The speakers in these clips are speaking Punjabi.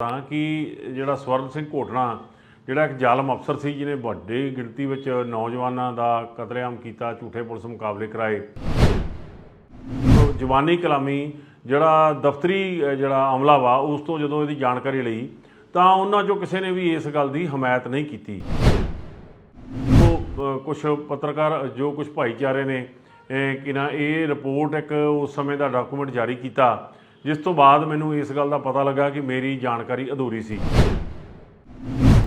ਤਾਂ ਕਿ ਜਿਹੜਾ ਸਵਰਨ ਸਿੰਘ ਘੋਟਣਾ, ਜਿਹੜਾ ਇੱਕ ਜ਼ਾਲਮ ਅਫਸਰ ਸੀ ਜਿਹਨੇ ਵੱਡੀ ਗਿਣਤੀ ਵਿੱਚ ਨੌਜਵਾਨਾਂ ਦਾ ਕਤਲੇਆਮ ਕੀਤਾ, ਝੂਠੇ ਪੁਲਿਸ ਮੁਕਾਬਲੇ ਕਰਾਏ। ਜਵਾਨੀ ਕਲਾਮੀ ਜਿਹੜਾ ਦਫ਼ਤਰੀ ਜਿਹੜਾ ਅਮਲਾ ਵਾ, ਉਸ ਤੋਂ ਜਦੋਂ ਇਹਦੀ ਜਾਣਕਾਰੀ ਲਈ, ਤਾਂ ਉਹਨਾਂ ਚੋਂ ਕਿਸੇ ਨੇ ਵੀ ਇਸ ਗੱਲ ਦੀ ਹਮਾਇਤ ਨਹੀਂ ਕੀਤੀ। ਉਹ ਕੁਝ ਪੱਤਰਕਾਰ, ਜੋ ਕੁਝ ਭਾਈਚਾਰੇ ਨੇ ਕਿ ਨਾ, ਇਹ ਰਿਪੋਰਟ ਇੱਕ ਉਸ ਸਮੇਂ ਦਾ ਡਾਕੂਮੈਂਟ ਜਾਰੀ ਕੀਤਾ। ਜਿਸ ਤੋਂ ਬਾਅਦ ਮੈਨੂੰ ਇਸ ਗੱਲ ਦਾ ਪਤਾ ਲੱਗਾ ਕਿ ਮੇਰੀ ਜਾਣਕਾਰੀ ਅਧੂਰੀ ਸੀ।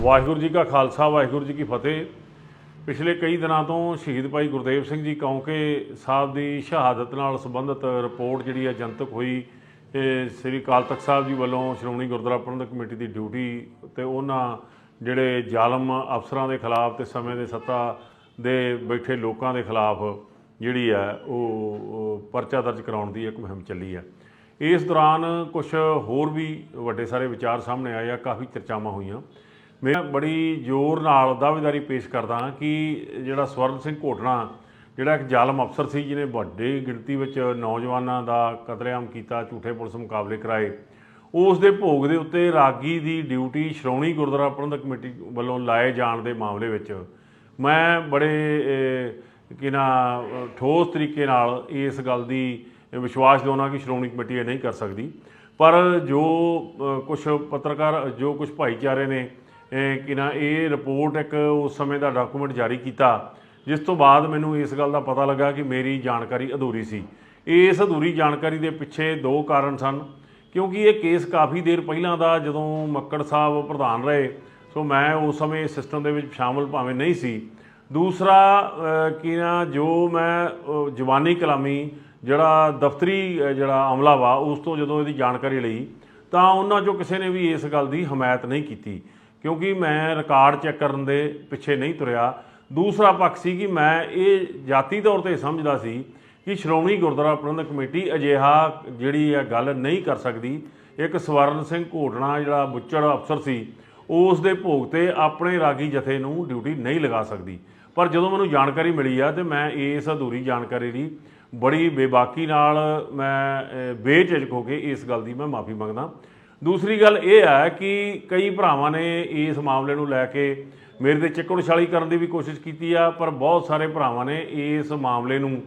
ਵਾਹਿਗੁਰੂ ਜੀ ਕਾ ਖਾਲਸਾ, ਵਾਹਿਗੁਰੂ ਜੀ ਕੀ ਫਤਿਹ। ਪਿਛਲੇ ਕਈ ਦਿਨਾਂ ਤੋਂ ਸ਼ਹੀਦ ਭਾਈ ਗੁਰਦੇਵ ਸਿੰਘ ਜੀ ਕੌਂਕੇ ਸਾਹਿਬ ਦੀ ਸ਼ਹਾਦਤ ਨਾਲ ਸੰਬੰਧਿਤ ਰਿਪੋਰਟ ਜਿਹੜੀ ਹੈ ਜਨਤਕ ਹੋਈ ਸ੍ਰੀ ਅਕਾਲ ਤਖਤ ਸਾਹਿਬ ਜੀ ਵੱਲੋਂ ਸ਼੍ਰੋਮਣੀ ਗੁਰਦੁਆਰਾ ਪ੍ਰਬੰਧਕ ਕਮੇਟੀ ਦੀ ਡਿਊਟੀ ਤੇ ਉਹਨਾਂ ਜਿਹੜੇ ਜ਼ਾਲਮ ਅਫਸਰਾਂ ਦੇ ਖਿਲਾਫ ਤੇ ਸਮੇਂ ਦੇ ਸੱਤਾ ਦੇ ਬੈਠੇ ਲੋਕਾਂ ਦੇ ਖਿਲਾਫ ਜਿਹੜੀ ਹੈ ਉਹ ਉਹ ਪਰਚਾ ਦਰਜ ਕਰਾਉਣ ਦੀ ਇੱਕ ਮੁਹਿੰਮ ਚੱਲੀ ਹੈ। ਇਸ ਦੌਰਾਨ ਕੁਝ ਹੋਰ ਵੀ ਵੱਡੇ ਸਾਰੇ ਵਿਚਾਰ ਸਾਹਮਣੇ ਆਏ ਆ ਕਾਫੀ ਚਰਚਾਵਾਂ ਹੋਈਆਂ। ਮੈਂ ਬੜੀ ਜ਼ੋਰ ਨਾਲ ਦਾਅਵੇਦਾਰੀ ਪੇਸ਼ ਕਰਦਾ ਹਾਂ ਕਿ ਜਿਹੜਾ ਸਵਰਨ ਸਿੰਘ ਘੋਟਣਾ ਜਿਹੜਾ ਇੱਕ ਜ਼ਾਲਮ ਅਫਸਰ ਸੀ ਜਿਹਨੇ ਵੱਡੀ ਗਿਣਤੀ ਵਿੱਚ ਨੌਜਵਾਨਾਂ ਦਾ ਕਤਲੇਆਮ ਕੀਤਾ ਝੂਠੇ ਪੁਲਿਸ ਮੁਕਾਬਲੇ ਕਰਾਏ ਉਸ ਦੇ ਭੋਗ ਦੇ ਉੱਤੇ ਰਾਗੀ ਦੀ ਡਿਊਟੀ ਸ਼੍ਰੋਮਣੀ ਗੁਰਦੁਆਰਾ ਪ੍ਰਬੰਧਕ ਕਮੇਟੀ ਵੱਲੋਂ ਲਾਏ ਜਾਣ ਦੇ ਮਾਮਲੇ ਵਿੱਚ ਮੈਂ ਬੜੇ ਅਹ, ਕਿ ਨਾ ਠੋਸ ਤਰੀਕੇ ਨਾਲ ਇਸ ਗੱਲ ਦੀ ਵਿਸ਼ਵਾਸ ਦਿਵਾਉਣਾ ਕਿ ਸ਼੍ਰੋਮਣੀ ਕਮੇਟੀ ਇਹ ਨਹੀਂ ਕਰ ਸਕਦੀ। ਪਰ ਜੋ ਕੁਝ ਪੱਤਰਕਾਰ, ਜੋ ਕੁਝ ਭਾਈਚਾਰੇ ਨੇ ਕਿ ਨਾ ਇਹ ਰਿਪੋਰਟ ਇੱਕ ਉਸ ਸਮੇਂ ਦਾ ਡਾਕੂਮੈਂਟ ਜਾਰੀ ਕੀਤਾ, ਜਿਸ ਤੋਂ ਬਾਅਦ ਮੈਨੂੰ ਇਸ ਗੱਲ ਦਾ ਪਤਾ ਲੱਗਾ ਕਿ ਮੇਰੀ ਜਾਣਕਾਰੀ ਅਧੂਰੀ ਸੀ। ਇਸ ਅਧੂਰੀ ਜਾਣਕਾਰੀ ਦੇ ਪਿੱਛੇ ਦੋ ਕਾਰਨ ਸਨ, ਕਿਉਂਕਿ ਇਹ ਕੇਸ ਕਾਫੀ ਦੇਰ ਪਹਿਲਾਂ ਦਾ ਜਦੋਂ ਮੱਕੜ ਸਾਹਿਬ ਪ੍ਰਧਾਨ ਰਹੇ, ਸੋ ਮੈਂ ਉਸ ਸਮੇਂ ਸਿਸਟਮ ਦੇ ਵਿੱਚ ਸ਼ਾਮਲ ਭਾਵੇਂ ਨਹੀਂ ਸੀ। ਦੂਸਰਾ ਕਿ ਨਾ ਜੋ ਮੈਂ ਜਵਾਨੀ ਕਲਾਮੀ ਜਿਹੜਾ ਦਫ਼ਤਰੀ ਜਿਹੜਾ ਅਮਲਾ ਵਾ, ਉਸ ਤੋਂ ਜਦੋਂ ਇਹਦੀ ਜਾਣਕਾਰੀ ਲਈ, ਤਾਂ ਉਹਨਾਂ ਚੋਂ ਕਿਸੇ ਨੇ ਵੀ ਇਸ ਗੱਲ ਦੀ ਹਮਾਇਤ ਨਹੀਂ ਕੀਤੀ। ਕਿਉਂਕਿ ਮੈਂ ਰਿਕਾਰਡ ਚੈੱਕ ਕਰਨ ਦੇ ਪਿੱਛੇ ਨਹੀਂ ਤੁਰਿਆ। ਦੂਸਰਾ ਪੱਖ ਸੀ ਕਿ ਮੈਂ ਇਹ ਜਾਤੀ ਤੌਰ ਤੇ ਸਮਝਦਾ ਸੀ ਕਿ ਸ਼੍ਰੋਮਣੀ ਗੁਰਦੁਆਰਾ ਪ੍ਰਬੰਧਕ ਕਮੇਟੀ ਅਜਿਹਾ ਜਿਹੜੀ ਹੈ ਗੱਲ ਨਹੀਂ ਕਰ ਸਕਦੀ। ਇੱਕ ਸਵਰਨ ਸਿੰਘ ਘੋਟਣਾ, ਜਿਹੜਾ ਬੁੱਚੜ ਅਫਸਰ ਸੀ, ਉਸ ਦੇ ਭੋਗ ਤੇ ਆਪਣੇ ਰਾਗੀ ਜਥੇ ਨੂੰ ਡਿਊਟੀ ਨਹੀਂ ਲਗਾ ਸਕਦੀ। ਪਰ ਜਦੋਂ ਮੈਨੂੰ ਜਾਣਕਾਰੀ ਮਿਲੀ ਆ ਤੇ ਮੈਂ ਇਸ ਅਧੂਰੀ ਜਾਣਕਾਰੀ ਦੀ ਬੜੀ ਬੇਬਾਕੀ ਨਾਲ ਮੈਂ ਬੇਝਿਜਕ ਹੋ ਕੇ ਇਸ ਗੱਲ ਦੀ ਮੈਂ ਮਾਫੀ ਮੰਗਦਾ। ਦੂਸਰੀ ਗੱਲ ਇਹ ਹੈ ਕਿ ਕਈ ਭਰਾਵਾਂ ਨੇ ਇਸ ਮਾਮਲੇ ਨੂੰ ਲੈ ਕੇ ਮੇਰੇ ਤੇ ਚਿੱਕੜਛਾਲੀ ਕਰਨ ਦੀ ਵੀ ਕੋਸ਼ਿਸ਼ ਕੀਤੀ ਆ, ਪਰ ਬਹੁਤ ਸਾਰੇ ਭਰਾਵਾਂ ਨੇ ਇਸ ਮਾਮਲੇ ਨੂੰ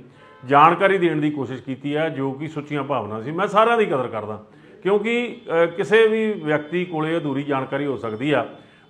ਜਾਣਕਾਰੀ ਦੇਣ ਦੀ ਕੋਸ਼ਿਸ਼ ਕੀਤੀ ਆ, ਜੋ ਕਿ ਸੁੱਚੀਆਂ ਭਾਵਨਾ ਸੀ। ਮੈਂ ਸਾਰਿਆਂ ਦੀ ਕਦਰ ਕਰਦਾ, ਕਿਉਂਕਿ ਕਿਸੇ ਵੀ ਵਿਅਕਤੀ ਕੋਲੇ ਅਧੂਰੀ ਜਾਣਕਾਰੀ ਹੋ ਸਕਦੀ ਆ,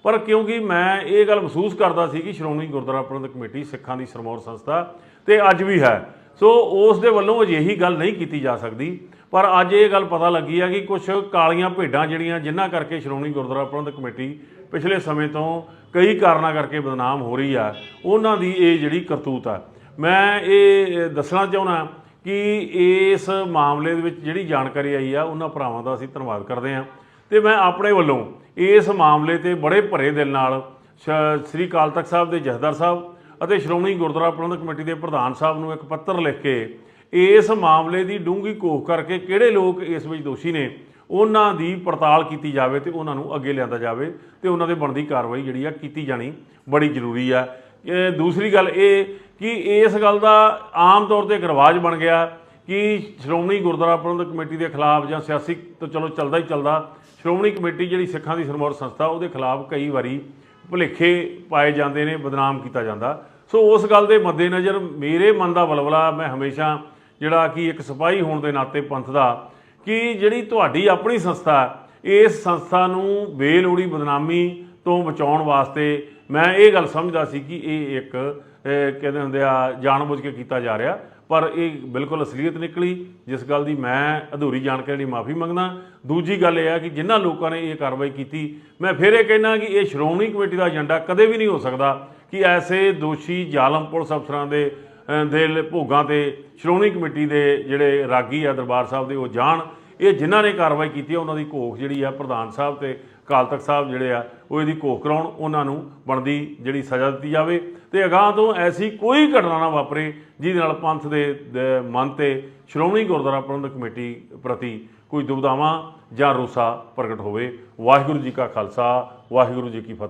ਪਰ ਕਿਉਂਕਿ ਮੈਂ ਇਹ ਗੱਲ ਮਹਿਸੂਸ ਕਰਦਾ ਸੀ ਕਿ ਸ਼੍ਰੋਮਣੀ ਗੁਰਦੁਆਰਾ ਪ੍ਰਬੰਧਕ ਕਮੇਟੀ, ਸਿੱਖਾਂ ਦੀ ਸਰਮੌਰ ਸੰਸਥਾ ਤੇ ਅੱਜ ਵੀ ਹੈ। ਸੋ ਉਸ ਦੇ ਵੱਲੋਂ ਅਜਿਹੀ ਗੱਲ ਨਹੀਂ ਕੀਤੀ ਜਾ ਸਕਦੀ। ਪਰ ਅੱਜ ਇਹ ਗੱਲ ਪਤਾ ਲੱਗੀ ਆ ਕਿ ਕੁਝ ਕਾਲੀਆਂ ਭੇਡਾਂ ਜਿਹੜੀਆਂ ਜਿਨ੍ਹਾਂ ਕਰਕੇ ਸ਼੍ਰੋਮਣੀ ਗੁਰਦੁਆਰਾ ਪ੍ਰਬੰਧਕ ਕਮੇਟੀ ਪਿਛਲੇ ਸਮੇਂ ਤੋਂ ਕਈ ਕਾਰਨਾਂ ਕਰਕੇ ਬਦਨਾਮ ਹੋ ਰਹੀ ਆ, ਉਹਨਾਂ ਦੀ ਇਹ ਜਿਹੜੀ ਕਰਤੂਤ ਆ। ਮੈਂ ਇਹ ਦੱਸਣਾ ਚਾਹੁੰਦਾ ਕਿ ਇਸ ਮਾਮਲੇ ਦੇ ਵਿੱਚ ਜਿਹੜੀ ਜਾਣਕਾਰੀ ਆਈ ਆ, ਉਹਨਾਂ ਭਰਾਵਾਂ ਦਾ ਅਸੀਂ ਧੰਨਵਾਦ ਕਰਦੇ ਹਾਂ। ਤੇ ਮੈਂ ਆਪਣੇ ਵੱਲੋਂ ਇਸ ਮਾਮਲੇ ਤੇ ਬੜੇ ਭਰੇ ਦਿਲ ਨਾਲ ਸ੍ਰੀ ਅਕਾਲ ਤਖਤ ਸਾਹਿਬ ਦੇ ਜਥੇਦਾਰ ਸਾਹਿਬ ਅਤੇ ਸ਼੍ਰੋਮਣੀ ਗੁਰਦੁਆਰਾ ਪ੍ਰਬੰਧਕ ਕਮੇਟੀ ਦੇ ਪ੍ਰਧਾਨ ਸਾਹਿਬ ਨੂੰ ਇੱਕ ਪੱਤਰ ਲਿਖ ਕੇ ਇਸ ਮਾਮਲੇ ਦੀ ਡੂੰਘੀ ਘੋਖ ਕਰਕੇ ਕਿਹੜੇ ਲੋਕ ਇਸ ਵਿੱਚ ਦੋਸ਼ੀ ਨੇ, ਉਹਨਾਂ ਦੀ ਪੜਤਾਲ ਕੀਤੀ ਜਾਵੇ ਤੇ ਉਹਨਾਂ ਨੂੰ ਅੱਗੇ ਲਿਆਂਦਾ ਜਾਵੇ ਤੇ ਉਹਨਾਂ ਦੇ ਬਣਦੀ ਕਾਰਵਾਈ ਜਿਹੜੀ ਆ ਕੀਤੀ ਜਾਣੀ ਬੜੀ ਜ਼ਰੂਰੀ ਆ। ਇਹ ਦੂਸਰੀ ਗੱਲ ਇਹ ਕਿ ਇਸ ਗੱਲ ਦਾ ਆਮ ਤੌਰ ਤੇ ਇੱਕ ਰਿਵਾਜ ਬਣ ਗਿਆ ਕਿ ਸ਼੍ਰੋਮਣੀ ਗੁਰਦੁਆਰਾ ਪ੍ਰਬੰਧਕ ਕਮੇਟੀ ਦੇ ਖਿਲਾਫ ਜਾਂ ਸਿਆਸੀ ਤਾਂ ਚਲੋ ਚੱਲਦਾ ਹੀ ਚੱਲਦਾ, ਸ਼੍ਰੋਮਣੀ ਕਮੇਟੀ ਜਿਹੜੀ ਸਿੱਖਾਂ ਦੀ ਸਰਮੌਰ ਸੰਸਥਾ, ਉਹਦੇ ਖਿਲਾਫ ਕਈ ਵਾਰੀ ਭੁਲੇਖੇ ਪਾਏ ਜਾਂਦੇ ਨੇ, ਬਦਨਾਮ ਕੀਤਾ ਜਾਂਦਾ। ਸੋ ਉਸ ਗੱਲ ਦੇ ਮੱਦੇਨਜ਼ਰ ਮੇਰੇ ਮਨ ਦਾ ਬਲਬਲਾ ਮੈਂ ਹਮੇਸ਼ਾ ਜਿਹੜਾ ਕਿ ਇੱਕ ਸਿਪਾਹੀ ਹੋਣ ਦੇ ਨਾਤੇ ਪੰਥ ਦਾ ਕਿ ਜਿਹੜੀ ਤੁਹਾਡੀ ਆਪਣੀ ਸੰਸਥਾ ਇਸ ਸੰਸਥਾ ਨੂੰ ਬੇਲੋੜੀ ਬਦਨਾਮੀ ਤੋਂ ਬਚਾਉਣ ਵਾਸਤੇ ਮੈਂ ਇਹ ਗੱਲ ਸਮਝਦਾ ਸੀ ਕਿ ਇਹ ਇੱਕ ਕਹਿੰਦੇ ਹੁੰਦੇ ਆ, ਜਾਣਬੁੱਝ ਕੇ ਕੀਤਾ ਜਾ ਰਿਹਾ। ਪਰ ਇਹ ਬਿਲਕੁਲ ਅਸਲੀਅਤ ਨਿਕਲੀ, ਜਿਸ ਗੱਲ ਦੀ ਮੈਂ ਅਧੂਰੀ ਜਾਣਕਾਰੀ ਲਈ ਮਾਫੀ ਮੰਗਦਾ। ਦੂਜੀ ਗੱਲ ਇਹ ਆ ਕਿ ਜਿਨ੍ਹਾਂ ਲੋਕਾਂ ਨੇ ਇਹ ਕਾਰਵਾਈ ਕੀਤੀ, ਮੈਂ ਫਿਰ ਇਹ ਕਹਿਣਾ ਕਿ ਇਹ ਸ਼੍ਰੋਮਣੀ ਕਮੇਟੀ ਦਾ ਏਜੰਡਾ ਕਦੇ ਵੀ ਨਹੀਂ ਹੋ ਸਕਦਾ। ਕਿ ਐਸੇ ਦੋਸ਼ੀ ਜ਼ਾਲਮ ਪੁਲਿਸ ਅਫਸਰਾਂ ਦੇ ਦੇ ਭੋਗਾਂ ਤੇ, ਸ਼੍ਰੋਮਣੀ ਕਮੇਟੀ ਦੇ ਜਿਹੜੇ ਰਾਗੀ ਆ ਦਰਬਾਰ ਸਾਹਿਬ ਦੇ ਉਹ ਜਾਣ। ਇਹ ਜਿਨ੍ਹਾਂ ਨੇ ਕਾਰਵਾਈ ਕੀਤੀ ਆ, ਉਹਨਾਂ ਦੀ ਘੋਖ ਜਿਹੜੀ ਆ ਪ੍ਰਧਾਨ ਸਾਹਿਬ ਤੇ ਅਕਾਲ ਤਖਤ ਸਾਹਿਬ ਜਿਹੜੇ ਆ, ਉਹ ਇਹਦੀ ਘੋਖ ਕਰਾਉਣ, ਉਹਨਾਂ ਨੂੰ ਬਣਦੀ ਜਿਹੜੀ ਸਜ਼ਾ ਦਿੱਤੀ ਜਾਵੇ। ਤੇ ਅਗਾਹ ਤੋਂ ਐਸੀ ਕੋਈ ਘਟਨਾ ਨਾ ਵਾਪਰੇ, ਜਿਹਦੇ ਨਾਲ ਪੰਥ ਦੇ ਮਨ ਤੇ ਸ਼੍ਰੋਮਣੀ ਗੁਰਦੁਆਰਾ ਪ੍ਰਬੰਧਕ ਕਮੇਟੀ ਪ੍ਰਤੀ ਕੋਈ ਦੁਬਿਧਾਵਾਂ ਜਾਂ ਰੋਸਾ ਪ੍ਰਗਟ ਹੋਵੇ। ਵਾਹਿਗੁਰੂ ਜੀ ਕਾ ਖਾਲਸਾ, ਵਾਹਿਗੁਰੂ ਜੀ ਕੀ ਫਤਿਹ।